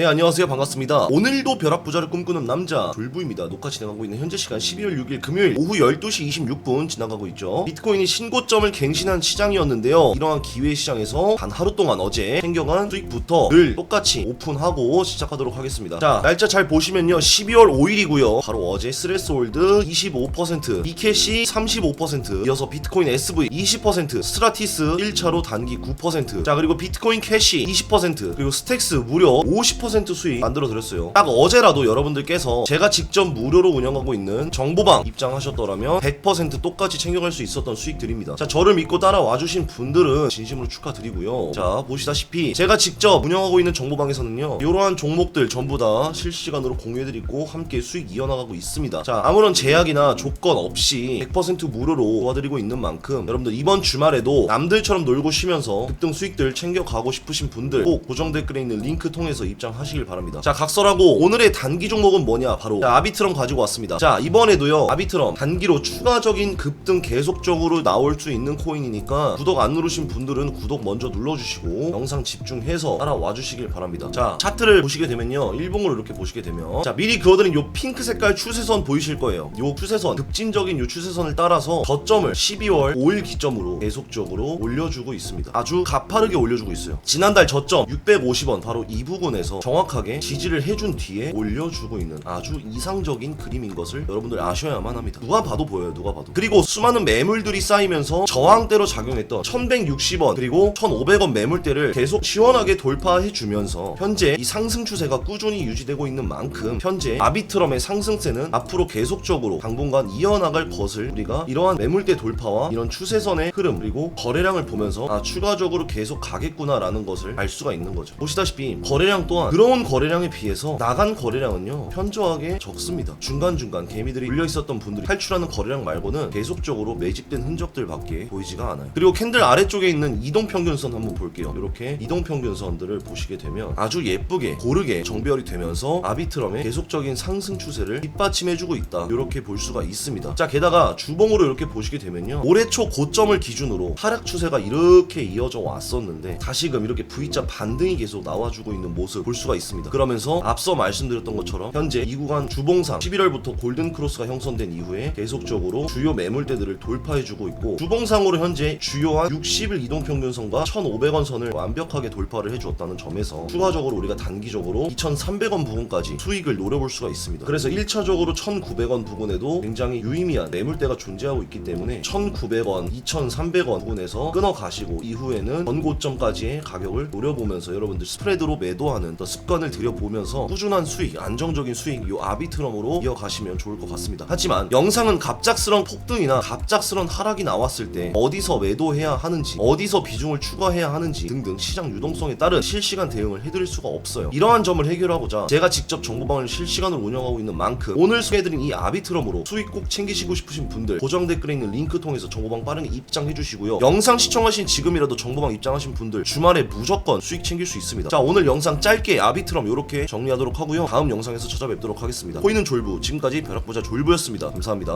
네 안녕하세요. 반갑습니다. 오늘도 벼락부자를 꿈꾸는 남자 졸부입니다. 녹화 진행하고 있는 현재 시간 12월 6일 금요일 오후 12시 26분 지나가고 있죠. 비트코인이 신고점을 갱신한 시장이었는데요. 이러한 기회 시장에서 단 하루 동안 어제 챙겨간 수익부터 늘 똑같이 오픈하고 시작하도록 하겠습니다. 자 날짜 잘 보시면요. 12월 5일이고요. 바로 어제 스레스홀드 25% 이캐시 35% 이어서 비트코인 SV 20% 스트라티스 1차로 단기 9%자 그리고 비트코인 캐시 20% 그리고 스택스 무려 50% 수익 만들어 드렸어요. 딱 어제라도 여러분들께서 제가 직접 무료로 운영하고 있는 정보방 입장하셨더라면 100% 똑같이 챙겨갈 수 있었던 수익들입니다. 자, 저를 믿고 따라와 주신 분들은 진심으로 축하드리고요. 자, 보시다시피 제가 직접 운영하고 있는 정보방에서는요. 이러한 종목들 전부 다 실시간으로 공유해드리고 함께 수익 이어나가고 있습니다. 자, 아무런 제약이나 조건 없이 100% 무료로 도와드리고 있는 만큼 여러분들 이번 주말에도 남들처럼 놀고 쉬면서 급등 수익들 챙겨가고 싶으신 분들 꼭 고정 댓글에 있는 링크 통해서 입장 하시길 바랍니다. 자, 각설하고 오늘의 단기 종목은 뭐냐? 바로 자, 아비트럼 가지고 왔습니다. 자, 이번에도요. 아비트럼 단기로 추가적인 급등 계속적으로 나올 수 있는 코인이니까 구독 안 누르신 분들은 구독 먼저 눌러주시고 영상 집중해서 따라와 주시길 바랍니다. 자, 차트를 보시게 되면요. 일봉으로 이렇게 보시게 되면 자, 미리 그어드린 요 핑크 색깔 추세선 보이실 거예요. 요 추세선, 급진적인 요 추세선을 따라서 저점을 12월 5일 기점으로 계속적으로 올려주고 있습니다. 아주 가파르게 올려주고 있어요. 지난달 저점 650원 바로 이 부분에서 정확하게 지지를 해준 뒤에 올려주고 있는 아주 이상적인 그림인 것을 여러분들 아셔야만 합니다. 누가 봐도 보여요. 누가 봐도. 그리고 수많은 매물들이 쌓이면서 저항대로 작용했던 1160원 그리고 1500원 매물대를 계속 시원하게 돌파해 주면서 현재 이 상승 추세가 꾸준히 유지되고 있는 만큼 현재 아비트럼의 상승세는 앞으로 계속적으로 당분간 이어나갈 것을 우리가 이러한 매물대 돌파와 이런 추세선의 흐름 그리고 거래량을 보면서 아 추가적으로 계속 가겠구나라는 것을 알 수가 있는 거죠. 보시다시피 거래량 또한 들어온 거래량에 비해서 나간 거래량은요 현저하게 적습니다. 중간중간 개미들이 물려 있었던 분들이 탈출하는 거래량 말고는 계속적으로 매집된 흔적들밖에 보이지가 않아요. 그리고 캔들 아래쪽에 있는 이동평균선 한번 볼게요. 이렇게 이동평균선들을 보시게 되면 아주 예쁘게 고르게 정별이 되면서 아비트럼의 계속적인 상승 추세를 뒷받침해주고 있다. 이렇게 볼 수가 있습니다. 자 게다가 주봉으로 이렇게 보시게 되면요 올해 초 고점을 기준으로 하락 추세가 이렇게 이어져 왔었는데 다시금 이렇게 V자 반등이 계속 나와주고 있는 모습 볼 수가 있습니다. 그러면서 앞서 말씀드렸던 것처럼 현재 이 구간 주봉상 11월부터 골든 크로스가 형성된 이후에 계속적으로 주요 매물대들을 돌파해주고 있고 주봉상으로 현재 주요한 60일 이동평균선과 1,500원 선을 완벽하게 돌파를 해주었다는 점에서 추가적으로 우리가 단기적으로 2,300원 부분까지 수익을 노려볼 수가 있습니다. 그래서 1차적으로 1,900원 부분에도 굉장히 유의미한 매물대가 존재하고 있기 때문에 1,900원, 2,300원 부분에서 끊어 가시고 이후에는 전고점까지의 가격을 노려보면서 여러분들 스프레드로 매도하는 또 습관을 들여보면서 꾸준한 수익, 안정적인 수익 요 아비트럼으로 이어가시면 좋을 것 같습니다. 하지만 영상은 갑작스런 폭등이나 갑작스런 하락이 나왔을 때 어디서 매도해야 하는지, 어디서 비중을 추가해야 하는지 등등 시장 유동성에 따른 실시간 대응을 해드릴 수가 없어요. 이러한 점을 해결하고자 제가 직접 정보방을 실시간으로 운영하고 있는 만큼 오늘 소개해드린 이 아비트럼으로 수익 꼭 챙기시고 싶으신 분들 고정 댓글에 있는 링크 통해서 정보방 빠르게 입장해 주시고요. 영상 시청하신 지금이라도 정보방 입장하신 분들 주말에 무조건 수익 챙길 수 있습니다. 자 오늘 영상 짧게 아비트럼 이렇게 정리하도록 하고요. 다음 영상에서 찾아뵙도록 하겠습니다. 보이는 졸부 지금까지 벼락부자 졸부였습니다. 감사합니다.